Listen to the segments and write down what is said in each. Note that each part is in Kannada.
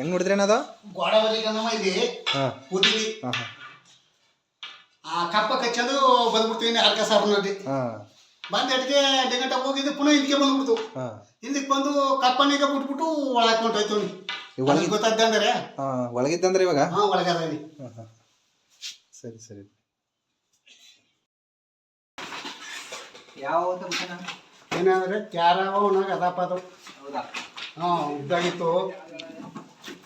ಹೆಂಗ್ ನೋಡಿದ್ರೇನ ಅದು? ಗೋಡವರಿಗೆ ನಮ್ಮ ಇಲ್ಲಿ. ಹಾಂ. ಕೂತಿದ್ವಿ. ಹಾಂ ಹಾಂ. ಆ ಕಪ್ಪ ಕಚ್ಚೋದು ಬಂದ್ಬಿಡ್ತೀವಿ ಅರ್ಕ ಸಾರ್ ಹಾಂ. ಬಂದ ಎಡ್ಗೆ ಡೆಗಂಟ ಹೋಗಿದ್ದು ಪುನಃ ಹಿಂದಕ್ಕೆ ಬಂದ್ಬಿಡ್ತು. ಹಾಂ. ಹಿಂದಕ್ಕೆ ಬಂದು ಕಪ್ಪನಿಗೆ ಬಿಟ್ಬಿಟ್ಟು ಒಳಗೆ ಹೋಯ್ತು ಒಳಗೆ ಗೊತ್ತಾದ್ದೆ ಅಂದ್ರೆ? ಹಾಂ ಒಳಗಿದ್ದಂದ್ರೆ ಇವಾಗ? ಹಾ ಒಳಗೆ ಇಲ್ಲಿ ಹಾಂ ಹಾಂ. ಸರಿ ಸರಿ. ಯಾವ ಏನಂದ್ರೆ ಕ್ಯಾರವ ಒಣಗ ಅದಪ್ಪ ಅದು. ಹೌದಾ? ಹಾ ಉದ್ದಾಗಿತ್ತು.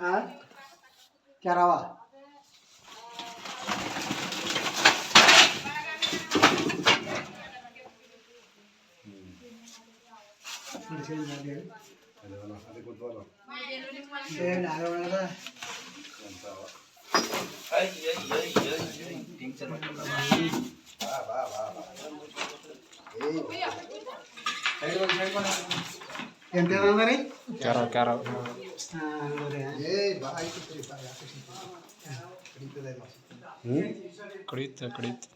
ಹಾ ಕ್ಯಾರವ ಅದಕ್ಕೆ ಗೊತ್ತಲ್ಲ ಟೆನ್ಷನ್ ಎಂತಂದ್ರೆ ಕ್ಯಾರ ಕ್ಯಾರ ಹ್ಞೂ ಕಡಿಯುತ್ತೆ ಕಡಿಯುತ್ತೆ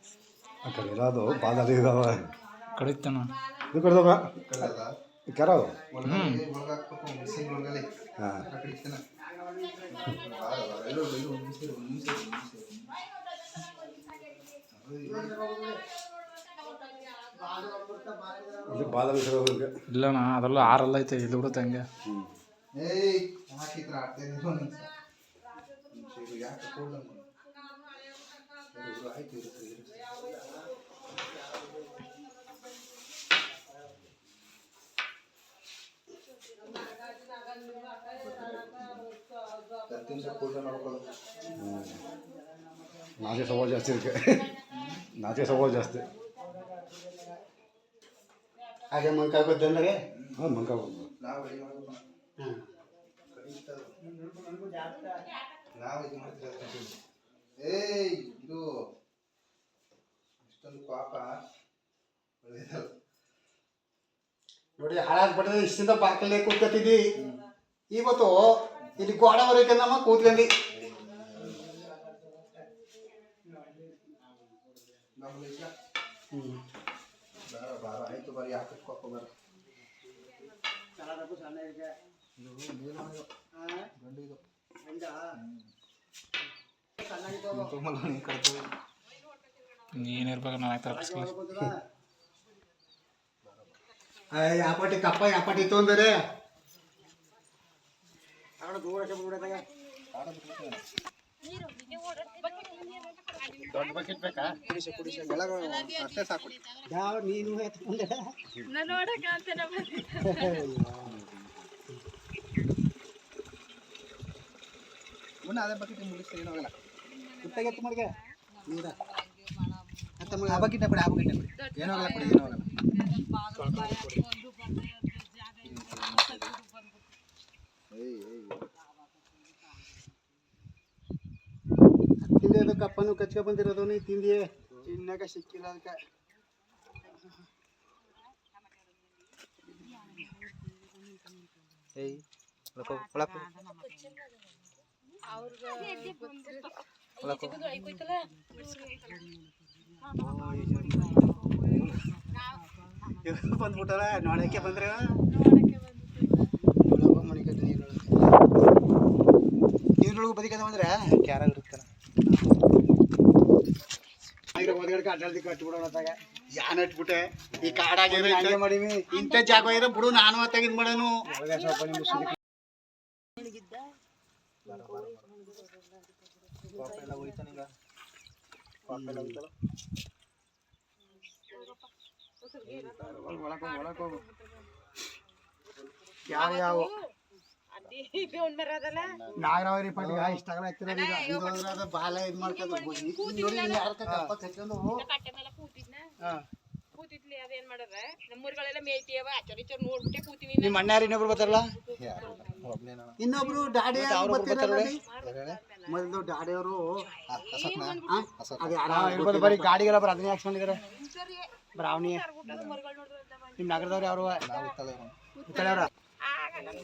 ಆ ಕಡೆ ಇರೋದು ಬಾದಲ್ಲಿ ಇದಾವ ಕಡಿಯುತ್ತಣ್ಣ ಇದು ಕಡ್ದವ ಕ್ಯಾರ ಹ್ಞೂ ಹಾಂ ಇಲ್ಲಣ್ಣ ಅದೆಲ್ಲ ಆರಲ್ಲ ಐತೆ ಇಲ್ಲಿ ಬಿಡುತ್ತೆ ಹಂಗೆ? ಹ್ಞೂ ನಾಚೆ ಸ್ವಭಾವ ಜಾಸ್ತಿ ಇದಕ್ಕೆ ನಾಚೆ ಸ್ವಭಾವ ಜಾಸ್ತಿ. ಹಾಗೆ ಮಂಕಾಗೋದಂದ್ರೆ ಹಾಂ ನಾವು ಬಂದು ಹಾಂ ಏಯ್ ಇದು ಇಷ್ಟೊಂದು ಪಾಪ. ನೋಡಿ ಹಾಳಾಗ್ಬಿಟ್ರೆ ಇಷ್ಟಿಂದ ಬಾಕಲೇ ಕೂತ್ಕೊತಿದ್ದಿ. ಇವತ್ತು ಇಲ್ಲಿ ಗೋಡವರೆಗೆ ನಮ್ಮ ಕೂತ್ಕೊಂಡಿ ನಮ್ಗೆ ಇಷ್ಟ ಬಾರ ಬಾರ ಆಯ್ತು ಬರೀ ಹಾಕಕ್ಕೆ ಪಾಪ ಬರ ಗಂಡು ಇದು ನೀನಿರ್ಬೇಕು ನಾನು ಆಗ್ತಾ ಕಳ್ಸ್ಕೊಳ್ಳಿ ಯಾಪಟಿ ಕಪ್ಪ ಯಾಪಟಿ ತೊಂದರೆ ದೊಡ್ಡ ಬಕೆಟ್ ಬೇಕಾ? ಅಷ್ಟೇ ಸಾಕು. ಯಾವ ನೀನು ಎತ್ಕೊಂಡೆ ನೋಡಕ್ಕೆ ಅಂತಾನೆ ಬಂದಿದ್ದೆ ಮುನ್ನ ಅದೇ ಬಕೆಟ್ ಮುಗಿಸ್ತಾ ಏನಾಗಲ್ಲ ಕುತ್ತಾಗೆ ಎತ್ತು ಮಾಡ್ಗೆ ನೀರ. ಆ ಬಕೆಟ್ ಬಿಡಿ ಆ ಬಕೆಟ್ ಬಿಡಿ ಏನಾಗಲ್ಲ ಬಿಡಿ ಏನಾಗಲ್ಲ ಏಯ್ ಏಯ್ ತಿಂದೆ ಕಚ್ಕೊ ಬಂದಿರೋದು ನೀ ತಿಂದಿಯೇ? ತಿನ್ನಕ ಸಿಕ್ಕಿಲ್ಲ ಅದಕ್ಕೆ. ಏಯ್ ಒಳಕೋ ಒಳಕೋ ಒಳಕೋ ಬಂದ್ಬಿಟ್ಟಾರ ನೋಡಕ್ಕೆ ಬಂದ್ರೆ? ನೀರೊಳಗೆ ಬದಿಕದ ಬಂದ್ರೆ ಕ್ಯಾರ ಇರುತ್ತಲ್ಲ. ಯಾನ್ ಇಟ್ಬಿಟ್ಟೆ ಈ ಕಾಡಾಗ ಮಾಡೀವಿ. ಇಂಥ ಜಾಗ ಇರೋ ಬಿಡು ನಾನು ಅತ್ತಾಗಿದ್ ಮಾಡೋನು. ಯಾವ ಯಾವ? ನಾಗರಾವರಿ ಪಾಟಿಗೆ ಇಷ್ಟ ಆಗಲ್ಲ ಬಾಲ ಇದ್. ಕೂತಿದ್ಲಿ ಅದೇನ್ ಮಾಡದ? ನಮ್ಮೂರ್ಗಳೆಲ್ಲ ಮೇಯ್ತಿಯವ ಆಚರ್ ನೋಡ್ಬಿಟ್ಟೆ ಕೂತೀವಿ ನಿಮ್ಮ ಇನ್ನೊಬ್ರು ಬರ್ತಾರಲ್ಲ? ಇನ್ನೊಬ್ರು ಡಾಡಿ? ಮೊದಲು ಡಾಡಿ ಅವರು ಬರೀ ಗಾಡಿಗೆಲ್ಲ ಬರ ಅದನ್ನೇ ಬ್ರಾವ್ನಿ ಮರ್ಗಳು ನಿಮ್ಮ ನಗರದವ್ರು ಯಾರು? ನಮ್